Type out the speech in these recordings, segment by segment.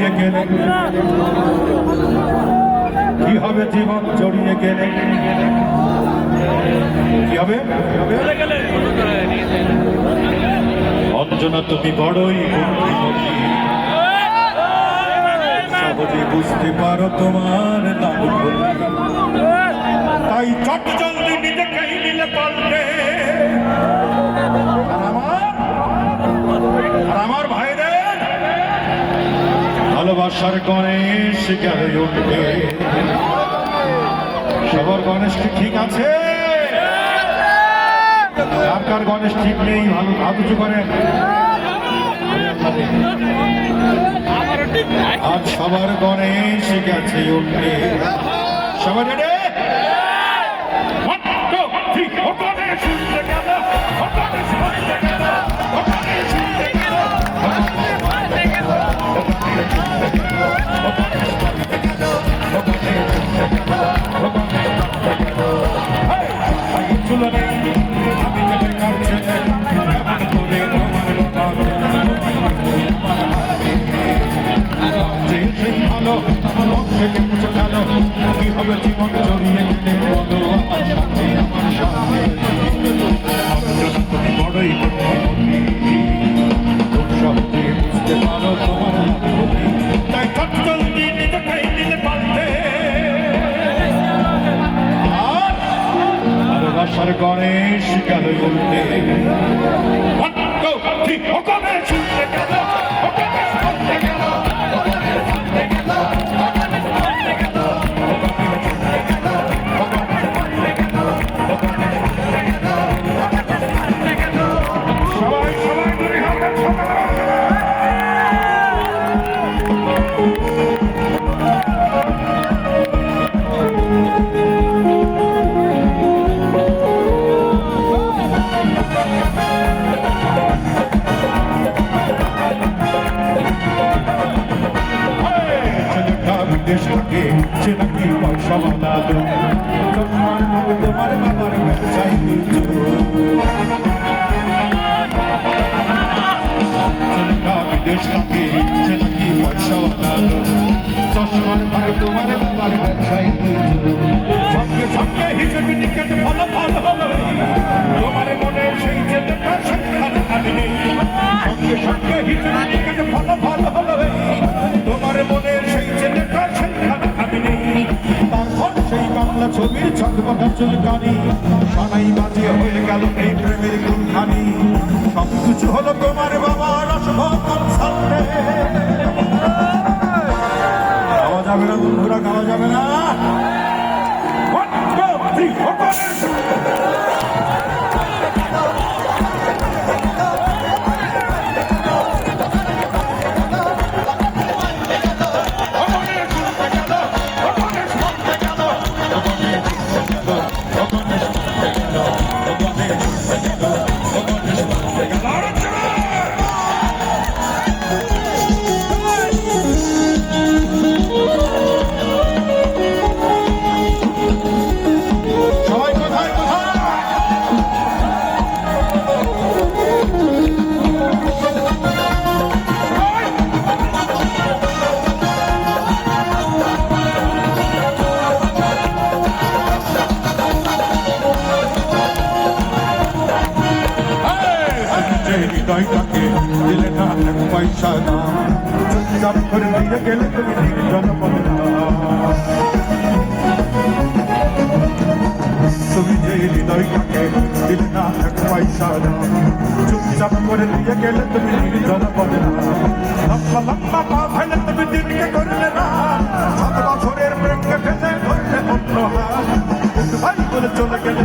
জড়িয়ে গেলে। কি হবে জীবন জড়িয়ে গেলে? কি হবে? অঞ্জনা, তুমি বড়ই সহজে বুঝতে পারো তোমার তাই চট জলদি নিজেকেই নিলে পাল্টে আশার গণেশ, গেল উঠবে। সবার গণেশ কি ঠিক আছে? আপনার গণেশ ঠিক নেই, ভালো ভাবছু করে। আর সবার গণেশ গেছে উঠবে। সবার গণেশ গেল। Go! বিদেশ থাকে সে নাকি পয়সা বানালো তোমার বাবার ব্যবসায় বিদেশ থাকে সে নাকি পয়সা মনে সেই ছেলেটা ছকমটা চুলকানি সানাই বাজে হয়ে গেল এই প্রেমের গুলখানি সব কিছু হলো তোমার বাবার যে হৃদয়টাকে দিলে না এক পয়সা দাম চুপচাপ করে দিয়ে গেলে তুমি নির্জন পদে তুমি যে হৃদয়টাকে দিলে না এক পয়সা দাম চুপচাপ করে দিয়ে গেলে তুমি নির্জন পদে লম্বা লম্বা পা ফেলে তুমি দিনকে করলে না। সাত বছরের প্রেমকে ফেলে ধরলে অন্য হাত চলে গেলে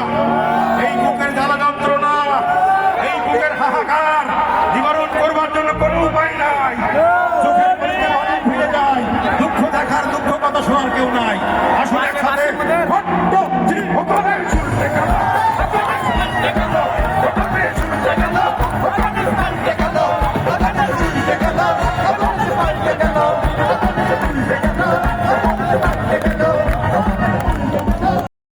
কেউ নাই। আসলে একসাথে